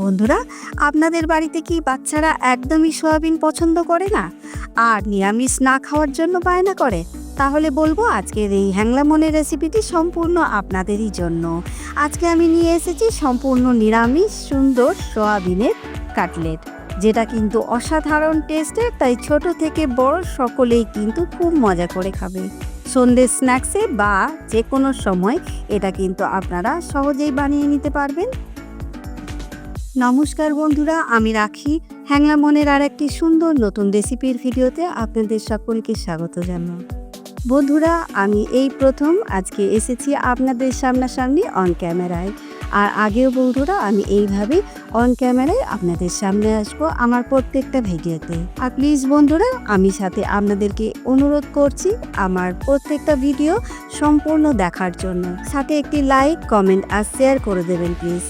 বন্ধুরা, আপনাদের বাড়িতে কি বাচ্চারা একদমই সয়াবিন পছন্দ করে না? আর নিরামিষ না খাওয়ার জন্য বায়না করে? তাহলে বলব আজকের এই হ্যাংলা মনের রেসিপিটি সম্পূর্ণ আপনাদেরই জন্য। আজকে আমি নিয়ে এসেছি সম্পূর্ণ নিরামিষ, সুন্দর সয়াবিনের কাটলেট, যেটা কিন্তু অসাধারণ টেস্টের, তাই ছোট থেকে বড় সকলেই কিন্তু খুব মজা করে খাবে। সন্ধ্যে স্ন্যাক্সে বা যে কোনো সময় এটা কিন্তু আপনারা সহজেই বানিয়ে নিতে পারবেন। নমস্কার বন্ধুরা, আমি রাখি। হ্যাংলা মনের আর একটি সুন্দর নতুন রেসিপির ভিডিওতে আপনাদের সকলকে স্বাগত জানাই। বন্ধুরা, আমি এই প্রথম, আজকে এসেছি আপনাদের সামনাসামনি অন ক্যামেরায় আর আগেও বন্ধুরা, আমি এইভাবে অন ক্যামেরায় আপনাদের সামনে আসব আমার প্রত্যেকটা ভিডিওতে। আর প্লিজ বন্ধুরা, আমি সাথে আপনাদেরকে অনুরোধ করছি আমার প্রত্যেকটা ভিডিও সম্পূর্ণ দেখার জন্য। সাথে একটি লাইক কমেন্ট আর শেয়ার করে দেবেন প্লিজ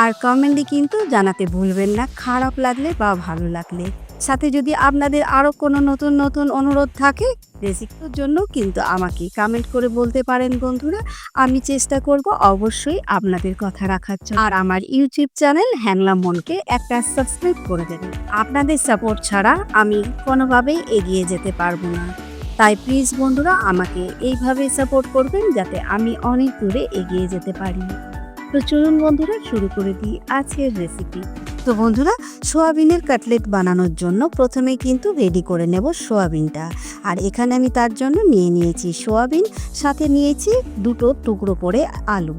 আর কমেন্টে কিন্তু জানাতে ভুলবেন না, খারাপ লাগলে বা ভালো লাগলে। সাথে যদি আপনাদের আরও কোনো নতুন নতুন অনুরোধ থাকে রেসিপির জন্য কিন্তু আমাকে কমেন্ট করে বলতে পারেন বন্ধুরা। আমি চেষ্টা করব অবশ্যই আপনাদের কথা রাখার জন্য। আর আমার ইউটিউব চ্যানেল হ্যাংলাম মনকে একটা সাবস্ক্রাইব করে দেবেন। আপনাদের সাপোর্ট ছাড়া আমি কোনোভাবেই এগিয়ে যেতে পারব না। তাই প্লিজ বন্ধুরা, আমাকে এইভাবে সাপোর্ট করবেন যাতে আমি অনেক দূরে এগিয়ে যেতে পারি। তো চলুন বন্ধুরা শুরু করে দিই আজকের রেসিপি তো বন্ধুরা, সোয়াবিনের কাটলেট বানানোর জন্য প্রথমে কিন্তু রেডি করে নেব সোয়াবিনটা। আর এখানে আমি তার জন্য নিয়ে নিয়েছি সোয়াবিন, সাথে নিয়েছি দুটো টুকরো করে আলু।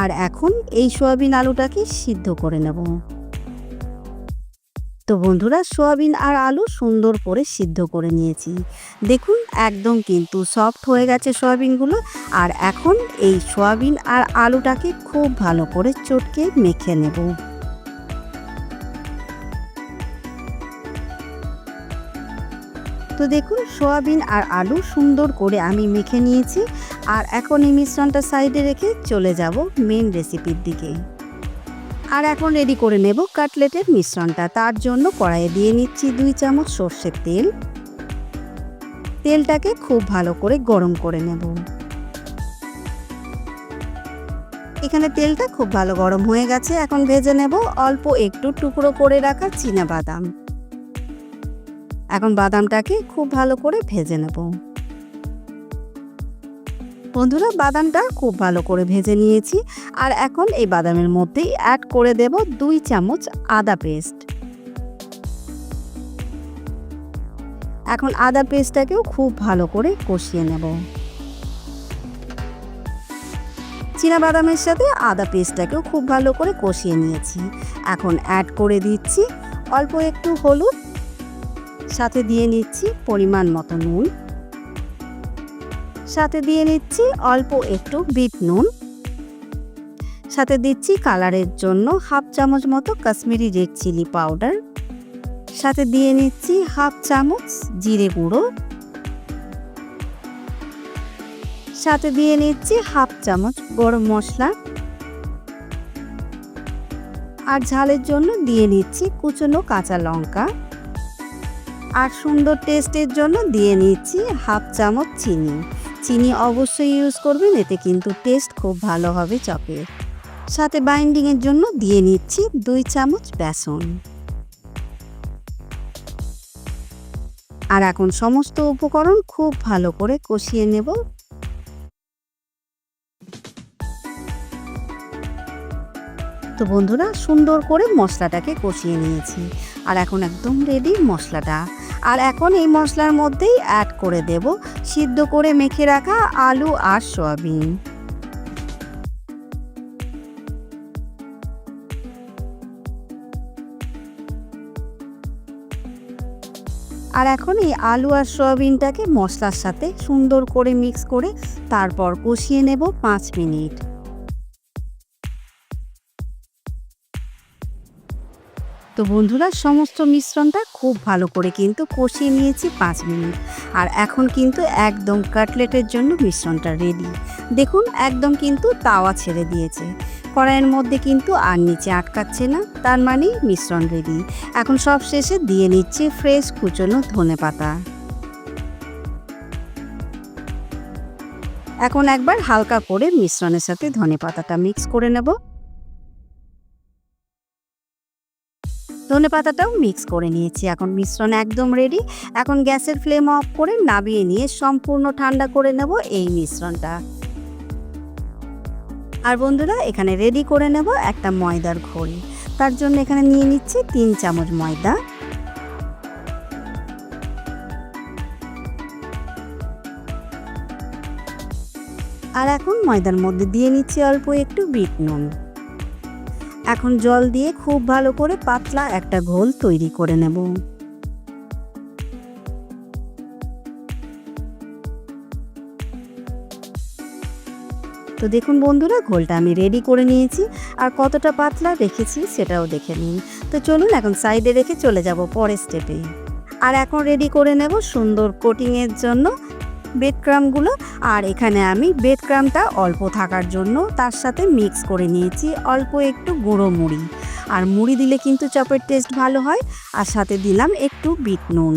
আর এখন এই সোয়াবিন আলুটাকে সিদ্ধ করে নেব। তো বন্ধুরা, সোয়াবিন আর আলু সুন্দর করে সিদ্ধ করে নিয়েছি। দেখুন, একদম কিন্তু সফট হয়ে গেছে সোয়াবিনগুলো। আর এখন এই সোয়াবিন আর আলুটাকে খুব ভালো করে চটকে মেখে নেব। তো দেখুন, সোয়াবিন আর আলু সুন্দর করে আমি মেখে নিয়েছি। আর এখন এই মিশ্রণটা সাইডে রেখে চলে যাব মেন রেসিপির দিকে। আর এখন রেডি করে নেব কাটলেটের মিশ্রণটা। তার জন্য কড়াইয়ে দিয়ে নিচ্ছি দুই চামচ সর্ষের তেল। তেলটাকে খুব ভালো করে গরম করে নেব। এখানে তেলটা খুব ভালো গরম হয়ে গেছে। এখন ভেজে নেব অল্প একটু টুকরো করে রাখা চীনা বাদাম। এখন বাদামটাকে খুব ভালো করে ভেজে নেব। বন্ধুরা বাদামটা খুব ভালো করে ভেজে নিয়েছি। আর এখন এই বাদামের মধ্যেই অ্যাড করে দেব দুই চামচ আদা পেস্ট এখন আদা পেস্টটাকেও খুব ভালো করে কষিয়ে নেব। চীনা বাদামের সাথে আদা পেস্টটাকেও খুব ভালো করে কষিয়ে নিয়েছি। এখন অ্যাড করে দিচ্ছি অল্প একটু হলুদ। সাথে দিয়ে নিচ্ছি পরিমাণ মতো নুন। সাথে দিয়ে নিচ্ছি অল্প একটু বিট নুন। সাথে দিচ্ছি কালারের জন্য হাফ চামচ মতো কাশ্মীরি রেড চিলি পাউডার। সাথে দিয়ে নিচ্ছি হাফ চামচ জিরে গুঁড়ো। সাথে দিয়ে নিচ্ছি হাফ চামচ গরম মশলা। আর ঝালের জন্য দিয়ে নিচ্ছি কুচনো কাঁচা লঙ্কা। আর সুন্দর টেস্টের জন্য দিয়ে নিচ্ছি হাফ চামচ চিনি। চিনি অবশ্যই ইউজ করবেন, এতে কিন্তু টেস্ট খুব ভালো হবে চপের। সাথে বাইন্ডিংয়ের জন্য দিয়ে নিচ্ছি দুই চামচ বেসন। আর এখন সমস্ত উপকরণ খুব ভালো করে কষিয়ে নেব। তো বন্ধুরা, সুন্দর করে মশলাটাকে কষিয়ে নিয়েছি। আর এখন একদম রেডি মশলাটা। আর এখন এই মশলার মধ্যেই অ্যাড করে দেব সিদ্ধ করে মেখে রাখা আলু আর সয়াবিন। আর এখন এই আলু আর সয়াবিনটাকে মশলার সাথে সুন্দর করে মিক্স করে তারপর কষিয়ে নেব পাঁচ মিনিট। তো বন্ধুরা, সমস্ত মিশ্রণটা খুব ভালো করে কিন্তু কষিয়ে নিয়েছি পাঁচ মিনিট। আর এখন কিন্তু একদম কাটলেটের জন্য মিশ্রণটা রেডি দেখুন, একদম কিন্তু তাওয়া ছেড়ে দিয়েছে। কড়াইয়ের মধ্যে কিন্তু আর নিচে আটকাচ্ছে না, তার মানেই মিশ্রণ রেডি এখন সব শেষে দিয়ে নিচ্ছি ফ্রেশ কুচনো ধনে পাতা। এখন একবার হালকা করে মিশ্রণের সাথে ধনে পাতাটা মিক্স করে নেব। ধনে পাতাটাও মিক্স করে নিয়েছি। এখন মিশ্রণ একদম রেডি এখন গ্যাসের ফ্লেম অফ করে নাবিয়ে নিয়ে সম্পূর্ণ ঠান্ডা করে নেব এই মিশ্রণটা। আর বন্ধুরা, এখানে রেডি করে নেব একটা ময়দার ঘড়ি। তার জন্য এখানে নিয়ে নিচ্ছি তিন চামচ ময়দা। আর এখন ময়দার মধ্যে দিয়ে নিচ্ছি অল্প একটু বিট নুন। এখন জল দিয়ে খুব ভালো করে পাতলা একটা ঘোল তৈরি করে নেব। তো দেখুন বন্ধুরা, ঘোলটা আমি রেডি করে নিয়েছি আর কতটা পাতলা রেখেছি সেটাও দেখে নিন। তো চলুন এখন সাইডে রেখে চলে যাব পরের স্টেপে আর এখন রেডি করে নেব সুন্দর কোটিংয়ের জন্য বেড ক্রামগুলো আর এখানে আমি বেড ক্রামটা অল্প থাকার জন্য তার সাথে মিক্স করে নিয়েছি অল্প একটু গুঁড়ো মুড়ি। আর মুড়ি দিলে কিন্তু চপের টেস্ট ভালো হয়। আর সাথে দিলাম একটু বিট নুন।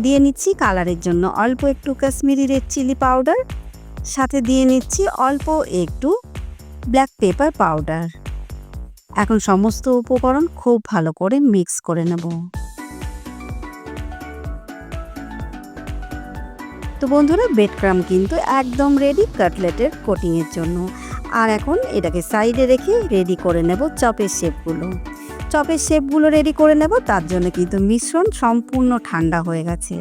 দিয়ে নিচ্ছি কালারের জন্য অল্প একটু কাশ্মীরি রেড চিলি পাউডার সাথে দিয়ে নিচ্ছি অল্প একটু ব্ল্যাক পেপার পাউডার এখন সমস্ত উপকরণ খুব ভালো করে মিক্স করে নেব। তো বন্ধুরা বেড ক্রাম কিন্তু একদম রেডি কাটলেটের কোটিংয়ের জন্য। আর এখন এটাকে সাইডে রেখে রেডি করে নেব চপের শেপগুলো চপের শেপগুলো রেডি করে নেব, তার জন্য কিন্তু মিশ্রণ সম্পূর্ণ ঠান্ডা হয়ে গেছে।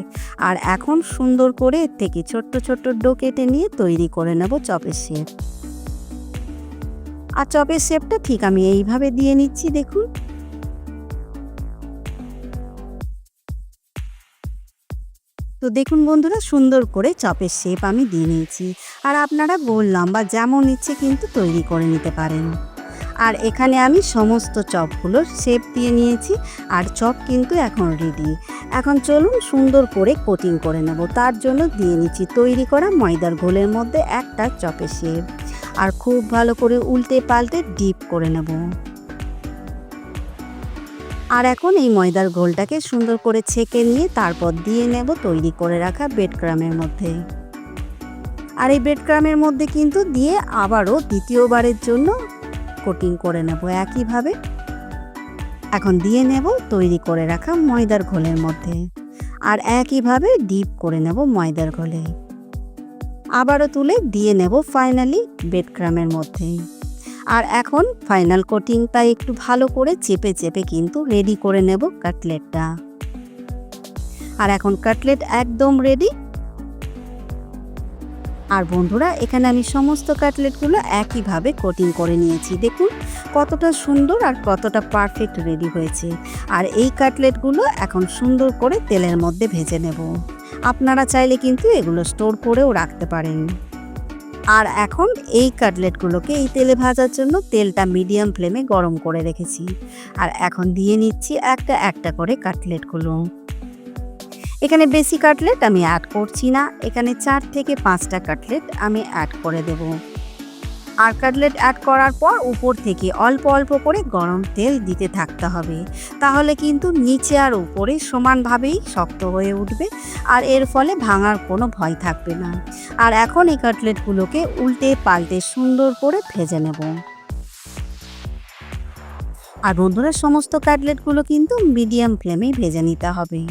আর এখন সুন্দর করে থেকে ছোট্ট ছোট্ট ডো কেটে নিয়ে তৈরি করে নেব চপের শেপ আর চপের শেপটা ঠিক আমি এইভাবে দিয়ে নিচ্ছি, দেখুন। তো দেখুন বন্ধুরা, সুন্দর করে চপের শেপ আমি দিয়ে নিয়েছি। আর আপনারা বললাম বা যেমন ইচ্ছে কিন্তু তৈরি করে নিতে পারেন। আর এখানে আমি সমস্ত চপগুলোর শেপ দিয়ে নিয়েছি আর চপ কিন্তু এখন রেডি এখন চলুন সুন্দর করে কোটিং করে নেব। তার জন্য দিয়ে নিচ্ছি তৈরি করা ময়দার ঘোলের মধ্যে একটা চপের শেপ আর খুব ভালো করে উল্টে পাল্টে ডিপ করে নেব। আর এখন এই ময়দার ঘোলটাকে সুন্দর করে ছেঁকে নিয়ে তারপর দিয়ে নেব তৈরি করে রাখা বেড ক্রামের মধ্যে। আর এই বেড ক্রামের মধ্যে কিন্তু দিয়ে আবারও দ্বিতীয়বারের জন্য কোটিং করে নেব একইভাবে। এখন দিয়ে নেব তৈরি করে রাখা ময়দার ঘোলের মধ্যে। আর একইভাবে ডিপ করে নেব ময়দার ঘোলে। আবারও তুলে দিয়ে নেব ফাইনালি বেড ক্রামের মধ্যে। আর এখন ফাইনাল কোটিংটা একটু ভালো করে চেপে চেপে কিন্তু রেডি করে নেব কাটলেটটা আর এখন কাটলেট একদম রেডি আর বন্ধুরা, এখানে আমি সমস্ত কাটলেটগুলো একইভাবে কোটিং করে নিয়েছি। দেখুন কতটা সুন্দর আর কতটা পারফেক্ট রেডি হয়েছে। আর এই কাটলেটগুলো এখন সুন্দর করে তেলের মধ্যে ভেজে নেব। আপনারা চাইলে কিন্তু এগুলো স্টোর করেও রাখতে পারেন। আর এখন এই কাটলেটগুলোকে এই তেলে ভাজার জন্য তেলটা মিডিয়াম ফ্লেমে গরম করে রেখেছি। আর এখন দিয়ে নিচ্ছি একটা একটা করে কাটলেটগুলো। এখানে বেশি কাটলেট আমি অ্যাড করছি না। এখানে চার থেকে পাঁচটা কাটলেট আমি অ্যাড করে দেব। আর কাটলেট অ্যাড করার পর উপর থেকে অল্প অল্প করে গরম তেল দিতে থাকতে হবে। তাহলে কিন্তু নিচে আর উপরে সমানভাবেই শক্ত হয়ে উঠবে আর এর ফলে ভাঙার কোনো ভয় থাকবে না। আর এখন এই কাটলেটগুলোকে উল্টে পাল্টে সুন্দর করে ভেজে নেব। আর বন্ধুরা, সমস্ত কাটলেটগুলো কিন্তু মিডিয়াম ফ্লেমে ভেজে নিতে হবে।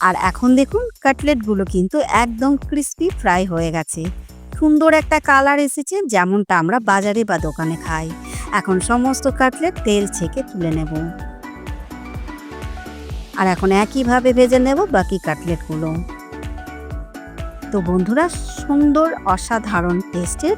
আর এখন দেখুন, কাটলেটগুলো কিন্তু একদম ক্রিস্পি ফ্রাই হয়ে গেছে। সুন্দর একটা কালার এসেছে, যেমনটা আমরা বাজারে বা দোকানে খাই। এখন সমস্ত কাটলেট তেল ছেঁকে তুলে নেব। আর এখন একইভাবে ভেজে নেব বাকি কাটলেটগুলো। তো বন্ধুরা, সুন্দর, অসাধারণ টেস্টের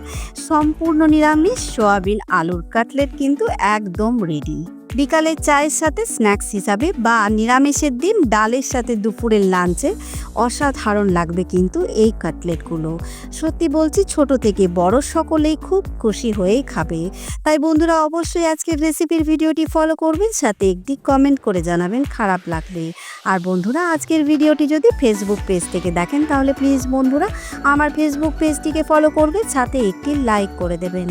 সম্পূর্ণ নিরামিষ সোয়াবিন আলুর কাটলেট কিন্তু একদম রেডি বিকালের চায়ের সাথে স্ন্যাক্স হিসাবে বা নিরামিষের দিন ডালের সাথে দুপুরের লাঞ্চে অসাধারণ লাগবে কিন্তু এই কাটলেটগুলো। সত্যি বলছি, ছোট থেকে বড় সকলেই খুব খুশি হয়েই খাবে। তাই বন্ধুরা, অবশ্যই আজকের রেসিপির ভিডিওটি ফলো করবেন, সাথে একটি কমেন্ট করে জানাবেন খারাপ লাগলে। আর বন্ধুরা, আজকের ভিডিওটি যদি ফেসবুক পেজ থেকে দেখেন, তাহলে প্লিজ বন্ধুরা, আমার ফেসবুক পেজটিকে ফলো করবেন, সাথে একটি লাইক করে দেবেন।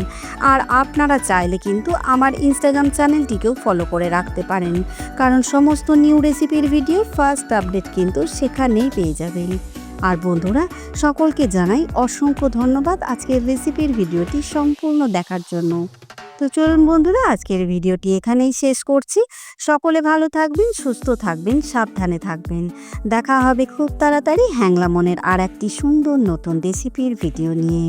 আর আপনারা চাইলে কিন্তু আমার ইনস্টাগ্রাম চ্যানেলটিকেও ফলো করে রাখতে পারেন। কারণ সমস্ত নিউ রেসিপির ভিডিও ফার্স্ট আপডেট কিন্তু সেখানেই পেয়ে যাবেন। আর বন্ধুরা, সকলকে জানাই অসংখ্য ধন্যবাদ আজকের রেসিপির ভিডিওটি সম্পূর্ণ দেখার জন্য। তো চলুন বন্ধুরা, আজকের ভিডিওটি এখানেই শেষ করছি। সকলে ভালো থাকবেন, সুস্থ থাকবেন, সাবধানে থাকবেন। দেখা হবে খুব তাড়াতাড়ি হ্যাংলা মনের আর একটি সুন্দর নতুন রেসিপির ভিডিও নিয়ে।